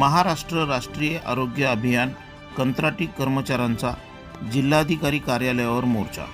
महाराष्ट्र राष्ट्रीय आरोग्य अभियान कंत्राटी कर्मचाऱ्यांचा जिल्हाधिकारी कार्यालयावर मोर्चा.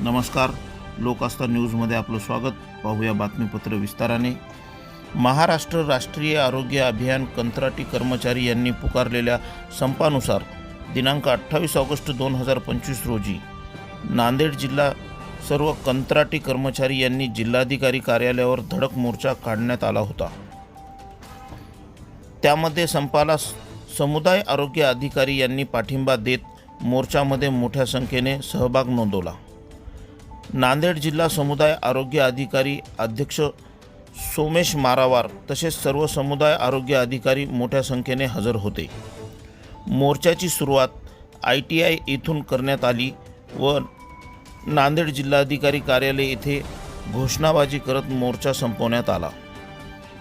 नमस्कार. लोकास्ता न्यूजमध्ये आपलं स्वागत. पाहूया बातमीपत्र विस्ताराने. महाराष्ट्र राष्ट्रीय आरोग्य अभियान कंत्राटी कर्मचारी यांनी पुकारलेल्या संपानुसार दिनांक अठ्ठावीस ऑगस्ट दोन हजार पंचवीस रोजी नांदेड जिल्हा सर्व कंत्राटी कर्मचारी यांनी जिल्हाधिकारी कार्यालयावर धडक मोर्चा काढण्यात आला होता. त्यामध्ये संपाला समुदाय आरोग्य अधिकारी यांनी पाठिंबा देत मोर्चामध्ये मोठ्या संख्येने सहभाग नोंदवला. नांदेड जिल्हा समुदाय आरोग्य अधिकारी अध्यक्ष सोमेश मारावार तसेच सर्व समुदाय आरोग्य अधिकारी मोठ्या संख्येने हजर होते. मोर्चाची सुरुवात आय टी आय येथून करण्यात आली व नांदेड जिल्हाधिकारी कार्यालय येथे घोषणाबाजी करत मोर्चा संपवण्यात आला.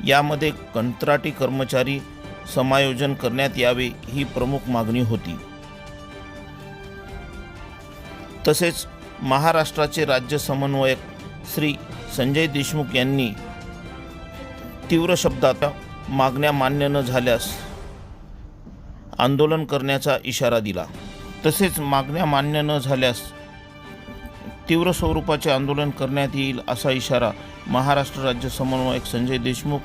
यामध्ये कंत्राटी कर्मचारी समायोजन करण्यात यावे ही प्रमुख मागणी होती. तसेच महाराष्ट्राचे राज्य समन्वयक श्री संजय देशमुख यांनी तीव्र शब्दात मागण्या मान्य न झाल्यास आंदोलन करण्याचा इशारा दिला. तसेच मागण्या मान्य न झाल्यास तीव्र स्वरूपाचे आंदोलन करण्यात येईल असा इशारा महाराष्ट्र राज्य समन्वयक संजय देशमुख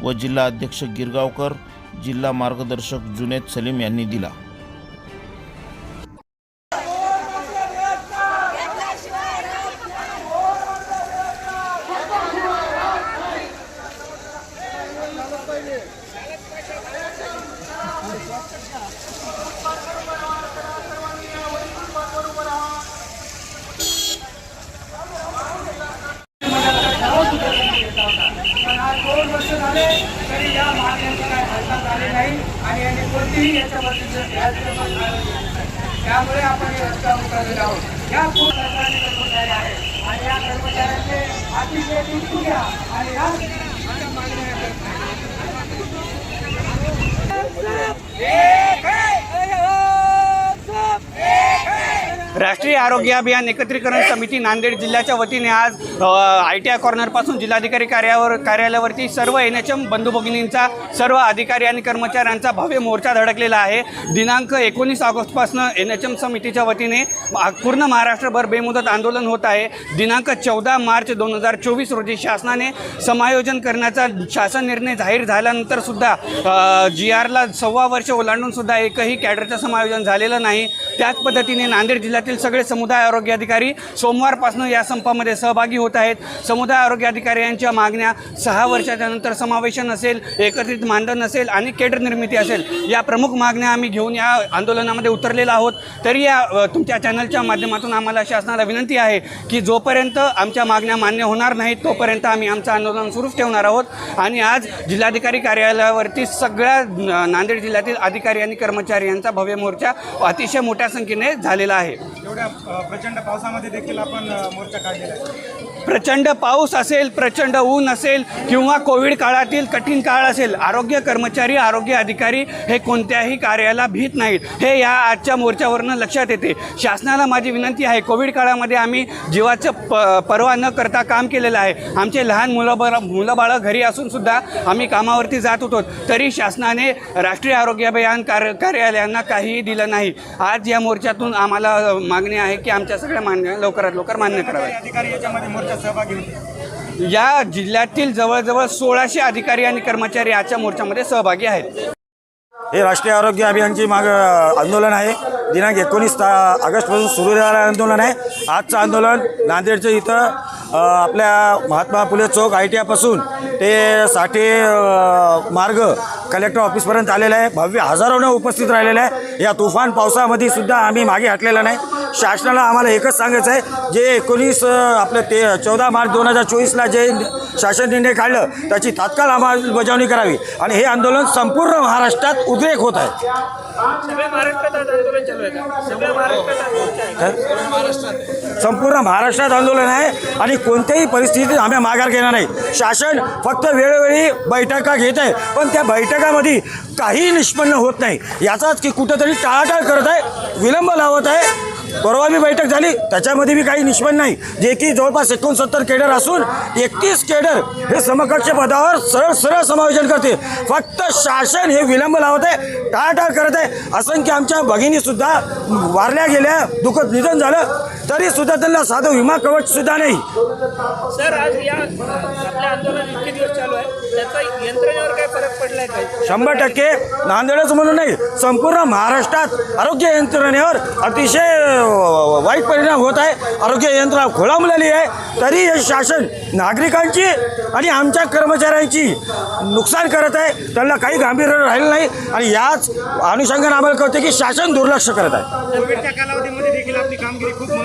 व जिल्हा अध्यक्ष गिरगावकर जिल्हा मार्गदर्शक जुनेद सलीम यांनी दिला आज दोन वर्ष झाले तरी या मागण्यांची काय हालचाल झाली नाही आणि यांनी कोणतीही त्यामुळे आपण हे रस्ता उतरलेलो आहोत. या खूप सरकारी कर्मचारी आहे आणि या कर्मचाऱ्यांचे अतिशय दुःख घ्या. आणि या मागण्या राष्ट्रीय आरोग्य अभियान एकत्रीकरण समिती नांदेड जिल्ह्याच्या वतीने आज आय टी आय कॉर्नरपासून जिल्हाधिकारी कार्यावर कार्यालयावरती सर्व एन एच एम बंधू भगिनींचा सर्व अधिकारी आणि कर्मचाऱ्यांचा भव्य मोर्चा धडकलेला आहे. दिनांक एकोणीस ऑगस्टपासून एन एच एम समितीच्या वतीने पूर्ण महाराष्ट्रभर बेमुदत आंदोलन होत आहे. दिनांक चौदा मार्च दोन हजार चोवीस रोजी शासनाने समायोजन करण्याचा शासन निर्णय जाहीर झाल्यानंतर सुद्धा जी आरला सव्वा वर्ष ओलांडून सुद्धा एकही कॅडरचं समायोजन झालेलं नाही. त्याच पद्धतीने नांदेड जिल्ह्यातील सगळे समुदाय आरोग्य अधिकारी सोमवारपासून या संपामध्ये सहभागी होत आहेत. समुदाय आरोग्य अधिकारी यांच्या मागण्या सहा वर्षाच्या नंतर समावेशन असेल एकत्रित मानधन असेल आणि केडर निर्मिती असेल या प्रमुख मागण्या आम्ही घेऊन या आंदोलनामध्ये उतरलेलो आहोत. तरी या तुमच्या चॅनलच्या माध्यमातून आम्हाला शासनाला विनंती आहे की जोपर्यंत आमच्या मागण्या मान्य होणार नाहीत तोपर्यंत आम्ही आमचं आंदोलन सुरूच ठेवणार आहोत. आणि आज जिल्हाधिकारी कार्यालयावरती सगळ्या नांदेड जिल्ह्यातील अधिकारी आणि कर्मचारी यांचा भव्य मोर्चा अतिशय मोठ्या संख्येने झालेला आहे. प्रचंड पावसामध्ये देखील आपण मोर्चा काढलेला आहे. प्रचंड पाऊस असेल प्रचंड ऊन असेल किंवा कोविड काळातील कठीण काळ असेल आरोग्य कर्मचारी आरोग्य अधिकारी हे कोणत्याही कार्याला भीत नाहीत. हे या आजच्या मोर्चावरनं लक्षात येते. शासनाला माझी विनंती आहे कोविड काळामध्ये आम्ही जीवाचं प पर्वा न करता काम केलेलं आहे. आमचे लहान मुलं बळ मुलं बाळं घरी असून सुद्धा आम्ही कामावरती जात होतो. तरी शासनाने राष्ट्रीय आरोग्य अभियान कार्य कार्यालयांना काहीही दिलं नाही. आज या मोर्चातून आम्हाला मागणी आहे की आमच्या सगळ्या मागण्या लवकरात लवकर मान्य कराव्या अधिकारी याच्यामध्ये मोर्चा सहभागी होते या जिल्ह्यातील जवळजवळ सोळाशे अधिकारी आणि कर्मचारी आजच्या मोर्चामध्ये सहभागी आहेत. हे राष्ट्रीय आरोग्य अभियानची माग आंदोलन आहे. दिनांक एकोणीस ता ऑगस्टपासून सुरू झालेलं आंदोलन आहे. आजचं आंदोलन नांदेडचं इथं आपल्या महात्मा फुले चौक आय टी आयपासून ते साठे मार्ग कलेक्टर ऑफिसपर्यंत आलेलं आहे. भव्य हजारोनं उपस्थित राहिलेलं आहे. या तुफान पावसामध्ये सुद्धा आम्ही मागे हटलेला नाही. शासनाला आम्हाला एकच सांगायचं आहे जे एकोणीस आपलं ते चौदा मार्च दोन हजार चोवीसला जे शासन निर्णय काढलं त्याची तात्काळ अंमलबजावणी करावी. आणि हे आंदोलन संपूर्ण महाराष्ट्रात उद्रेक होत आहे. संपूर्ण महाराष्ट्रात आंदोलन आहे आणि कोणत्याही परिस्थितीत आम्ही माघार घेणार नाही. शासन फक्त वेळोवेळी बैठका घेत आहे पण त्या बैठकामध्ये काही निष्पन्न होत नाही. याचाच की कुठंतरी टाळाटाळ करत आहे विलंब लावत आहे. परवा बी बैठक झाली त्याच्यामध्ये बी काही निष्पन्न नाही. जे की जवळपास एकोणसत्तर केडर असून एकतीस केडर हे समकक्ष पदावर सरळ सरळ समायोजन करते. फक्त शासन हे विलंब लावत आहे टाळाटाळ करत आहे. असंख्य आमच्या भगिनीसुद्धा वारल्या गेल्या दुखत निधन झालं. तरी सुद्धा त्यांना साधं विमा कवच सुद्धा नाही. सर आज या आपल्या आंदोलन इतके दिवस चालू आहे. त्याचा यंत्रणेवर काय फरक पडलाय काय? शंभर टक्के. नांदेडच म्हणून नाही संपूर्ण महाराष्ट्रात आरोग्य यंत्रणेवर अतिशय वाईट परिणाम होत आहे. आरोग्य यंत्रणा खोळंबलेली आहे. तरी हे शासन नागरिकांची आणि आमच्या कर्मचाऱ्यांची नुकसान करत आहे. त्यांना काही गांभीर्य राहिलं नाही आणि याच अनुषंगाने आम्हाला कळते की शासन दुर्लक्ष करत आहे. कोविडच्या कालावधीमध्ये देखील आपली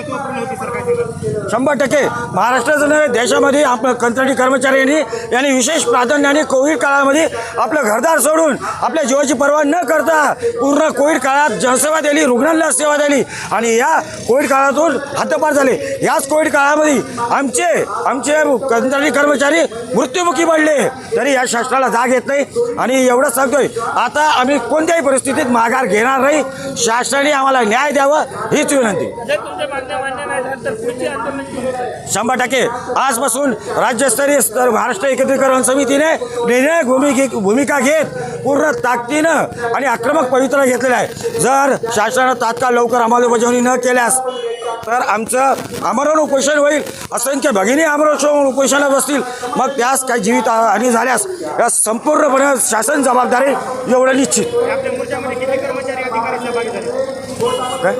होती सरकारची शंभर टक्के. महाराष्ट्राचं नव्हे देशामध्ये आपलं कंत्राटी कर्मचाऱ्यांनी यांनी विशेष प्राधान्याने कोविड काळामध्ये आपलं घरदार सोडून आपल्या जीवाची पर्वा न करता पूर्ण कोविड काळात जनसेवा दिली रुग्णांना सेवा दिली. आणि या कोविड काळातून हद्दपार झाले. याच कोविड काळामध्ये आमचे आमचे कंत्राटी कर्मचारी मृत्युमुखी पडले. तरी या शासनाला जाग येत नाही. आणि एवढंच सांगतोय आता आम्ही कोणत्याही परिस्थितीत माघार घेणार नाही. शासनाने आम्हाला न्याय द्यावा हीच विनंती. मागण्या मान्य नाही झाल्या तर आंदोलन सुरू शंभर टक्के. आजपासून राज्यस्तरीय स्तर महाराष्ट्र एकत्रीकरण समितीने निर्णय भूमिके भूमिका घेत पूर्ण ताकदीनं आणि आक्रमक पवित्रा घेतलेला आहे जर शासनानं तात्काळ लवकर अंमलबजावणी न केल्यास तर आमचं आमरण उपोषण होईल. असंख्य भगिनी आमरण उपोषणाला बसतील. मग त्यास काही जीवित हानी झाल्यास या संपूर्णपणे शासन जबाबदारी एवढं निश्चित. आपल्या मोर्चामध्ये किती कर्मचारी अधिकारी सहभागी झाले? काय?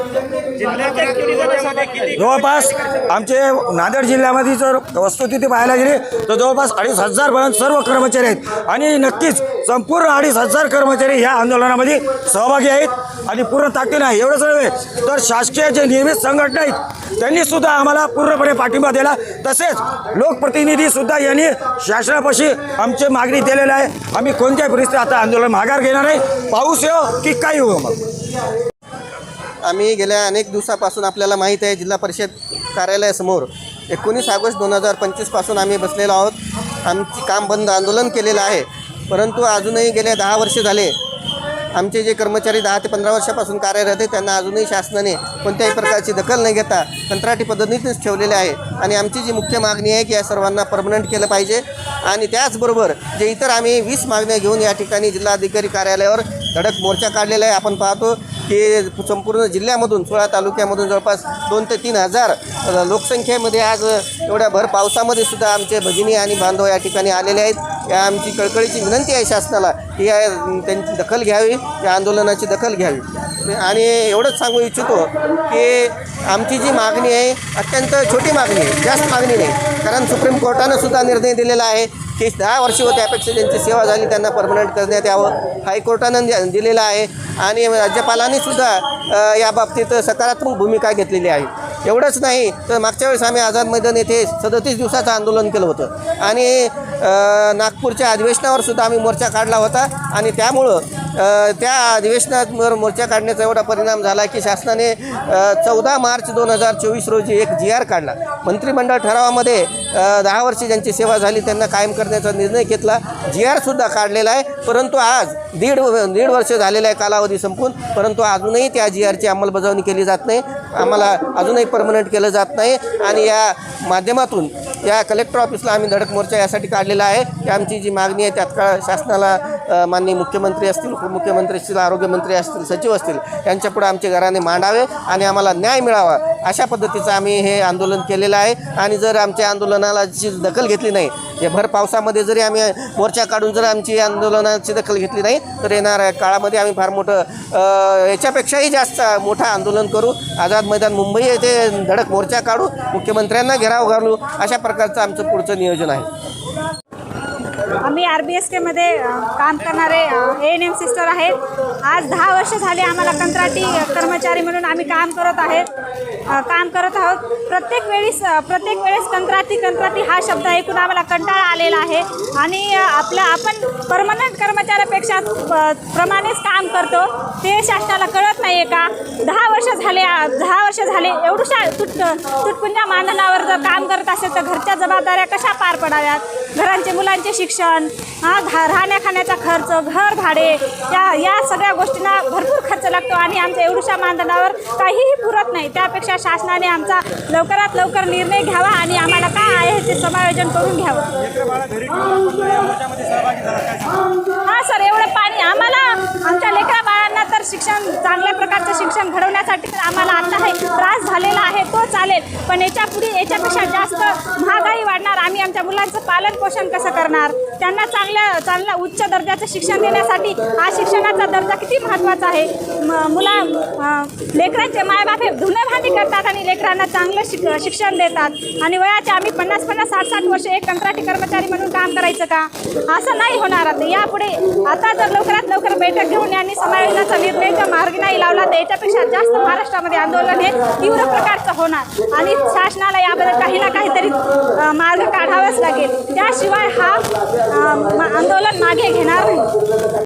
जवळपास आमचे नांदेड जिल्ह्यामध्ये जर वस्तुस्थिती पाहायला गेली तर जवळपास अडीच हजारपर्यंत सर्व कर्मचारी आहेत. आणि नक्कीच संपूर्ण अडीच हजार कर्मचारी ह्या आंदोलनामध्ये सहभागी आहेत आणि पूर्ण ताकदीनं आहे. एवढंच नव्हे तर शासकीय जे नियमित संघटना आहेत त्यांनी सुद्धा आम्हाला पूर्णपणे पाठिंबा दिला. तसेच लोकप्रतिनिधी सुद्धा यांनी शासनापाशी आमची मागणी दिलेली आहे. आम्ही कोणत्याही परिस्थितीत आता आंदोलन माघार घेणार नाही. पाऊस येऊ की काही हो मग? आम्ही गेल्या अनेक दिवसापासून आपल्याला माहीत आहे जिल्हा परिषद कार्यालयासमोर एकोणीस ऑगस्ट दोन हजार पंचवीसपासून आम्ही बसलेलो आहोत. आमची काम बंद आंदोलन केलेलं आहे. परंतु अजूनही गेल्या दहा वर्ष झाले आमचे जे कर्मचारी दहा ते पंधरा वर्षापासून कार्यरत आहेत त्यांना अजूनही शासनाने कोणत्याही प्रकारची दखल न घेता कंत्राटी पद्धतीनेच ठेवलेले आहे. आणि आमची जी मुख्य मागणी आहे की या सर्वांना परमनंट केलं पाहिजे. आणि त्याचबरोबर जे इतर आम्ही वीस मागण्या घेऊन या ठिकाणी जिल्हाधिकारी कार्यालयावर धडक मोर्चा काढलेला आहे. आपण पाहतो की संपूर्ण जिल्ह्यामधून सोळा तालुक्यामधून जवळपास दोन ते तीन हजार लोकसंख्येमध्ये आज एवढ्या भर पावसामध्ये सुद्धा आमचे भगिनी आणि बांधव या ठिकाणी आलेले आहेत. या आमची कळकळीची विनंती आहे शासनाला की या त्यांची दखल घ्यावी या आंदोलनाची दखल घ्यावी. आणि एवढंच सांगू इच्छितो की आमची जी मागणी आहे अत्यंत छोटी मागणी आहे जास्त मागणी नाही. कारण सुप्रीम कोर्टानं सुद्धा निर्णय दिलेला आहे तीस दहा वर्ष व त्यापेक्षा ज्यांची सेवा झाली त्यांना परमनंट करण्यात यावं. हायकोर्टानं दि- दिलेलं आहे. आणि राज्यपालांनी सुद्धा या बाबतीत सकारात्मक भूमिका घेतलेली आहे. एवढंच नाही तर मागच्या वेळेस आम्ही आझाद मैदान येथे सदतीस दिवसाचं आंदोलन केलं होतं. आणि नागपूरच्या अधिवेशनावर सुद्धा आम्ही मोर्चा काढला होता. आणि त्यामुळं त्या अधिवेशनावर मोर्चा काढण्याचा एवढा परिणाम झाला की शासनाने चौदा मार्च दोन हजार चोवीस रोजी एक जी आर काढला. मंत्रिमंडळ ठरावामध्ये दहा वर्षी ज्यांची सेवा झाली त्यांना कायम करण्याचा निर्णय घेतला. जी आरसुद्धा काढलेला आहे. परंतु आज दीड दीड वर्ष झालेला आहे कालावधी संपून. परंतु अजूनही त्या जी आरची अंमलबजावणी केली जात नाही. आम्हाला अजूनही परमनंट केलं जात नाही. आणि या माध्यमातून या कलेक्टर ऑफिसला आम्ही धडक मोर्चा यासाठी काढलेला आहे. की आमची जी मागणी आहे तात्काळ शासनाला माननीय मुख्यमंत्री असतील उपमुख्यमंत्री असतील आरोग्यमंत्री असतील सचिव असतील यांच्यापुढे आमचे घराने मांडावे आणि आम्हाला न्याय मिळावा. अशा पद्धतीचं आम्ही हे आंदोलन केलेलं आहे. आणि जर आमच्या आंदोलनाला जी दखल घेतली नाही या भर पावसामध्ये जरी आम्ही मोर्चा काढून जर आमची आंदोलनाची दखल घेतली नाही तर येणाऱ्या काळामध्ये आम्ही फार मोठं याच्यापेक्षाही जास्त मोठं आंदोलन करू. आझाद मैदान मुंबई येथे धडक मोर्चा काढू मुख्यमंत्र्यांना घेराव घालू अशा प्रकारचं आमचं पुढचं नियोजन आहे. आम्ही आर बी एस केमध्ये काम करणारे ए एन एम सिस्टर आहेत. आज दहा वर्ष झाले आम्हाला कंत्राटी कर्मचारी म्हणून आम्ही काम करत आहेत. काम करत आहोत. प्रत्येक वेळेस प्रत्येक वेळेस कंत्राटी कंत्राटी हा शब्द ऐकून आम्हाला कंटाळा आलेला आहे. आणि आपलं आपण परमनंट कर्मचाऱ्यापेक्षा प्रमाणेच काम करतो. ते शासनाला कळत नाही आहे का? दहा वर्ष झाले दहा वर्ष झाले एवढ्या तुट तुटपुंज्या मानधनावर जर काम करत असेल तर घरच्या जबाबदाऱ्या कशा पार पडाव्यात? घरांचे मुलांचे शिक्षण हा घा राहण्याखाण्याचा खर्च घर भाडे या या सगळ्या गोष्टींना भरपूर खर्च लागतो आणि आमच्या एवढ्याशा मानधनावर काहीही पुरत नाही. त्यापेक्षा शासनाने आमचा लवकरात लवकर निर्णय घ्यावा आणि आम्हाला काय आहे ते समायोजन करून घ्यावं. हा सर एवढं पाणी आम्हाला. आमच्या लेकरा बाळांना तर शिक्षण चांगल्या प्रकारचं शिक्षण घडवण्यासाठी तर आम्हाला आता हे त्रास झालेला आहे तो चालेल. पण याच्यापुढे याच्यापेक्षा वाढणार मुलांचं पालन पोषण कसं करणार? त्यांना चांगल्या चांगल्या उच्च दर्जाचं शिक्षण देण्यासाठी हा शिक्षणाचा दर्जा किती महत्त्वाचा आहे? म- मुला लेकरांचे मायबाप हे धुणे करतात आणि लेकरांना चांगलं शिक शिक्षण देतात. आणि वयाच्या आम्ही पन्नास पन्नास साठ साठ वर्ष एक कंत्राटी कर्मचारी म्हणून काम करायचं का? असं नाही होणार आता. यापुढे आता जर लवकरात लवकर बैठक घेऊन यांनी समायोजनाचा निर्णय जर मार्ग नाही लावला तर याच्यापेक्षा जास्त महाराष्ट्रामध्ये आंदोलन हे तीव्र प्रकारचं होणार. आणि शासनाला याबद्दल काही ना काहीतरी मार्ग काढावा काढावाच लागेल. त्याशिवाय हा आंदोलन मागे घेणार नाही.